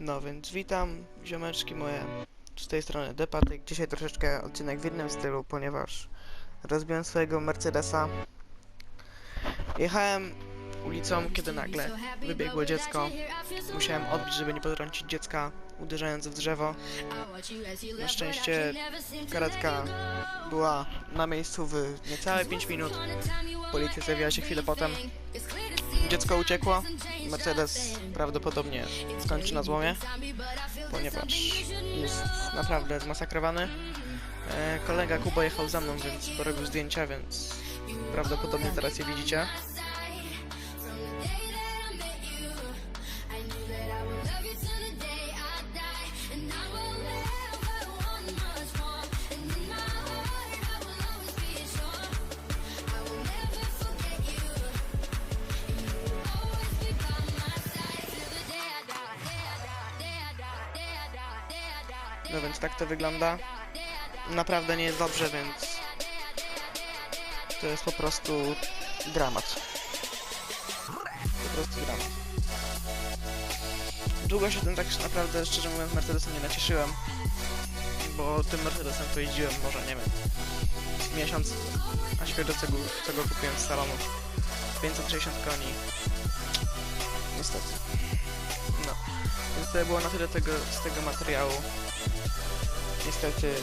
No więc witam, ziomeczki moje, z tej strony Depatyk. Dzisiaj troszeczkę odcinek w innym stylu, ponieważ rozbiłem swojego Mercedesa. Jechałem ulicą, kiedy nagle wybiegło dziecko. Musiałem odbić, żeby nie potrącić dziecka, uderzając w drzewo. Na szczęście Karetka była na miejscu w niecałe 5 minut. Policja zjawiła się chwilę potem. Dziecko uciekło. Mercedes prawdopodobnie skończy na złomie, ponieważ jest naprawdę zmasakrowany. E, kolega Kuba jechał za mną, więc porobił zdjęcia, więc prawdopodobnie teraz je widzicie. No więc tak to wygląda. Naprawdę nie jest dobrze, więc to jest po prostu dramat. Po prostu dramat. Długo się tym tak naprawdę, szczerze mówiąc, Mercedesem nie nacieszyłem, bo tym Mercedesem to jeździłem może, nie wiem, miesiąc, a świeżo co co go kupiłem z salonu. 560 koni. Niestety. No. Więc to było na tyle tego, z tego materiału. Niestety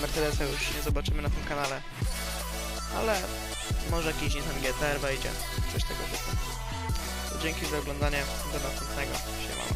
Mercedesa już nie zobaczymy na tym kanale. Ale może jakiś Nissan GTR wejdzie. Coś tego typu. Dzięki za oglądanie. Do następnego. Siemano.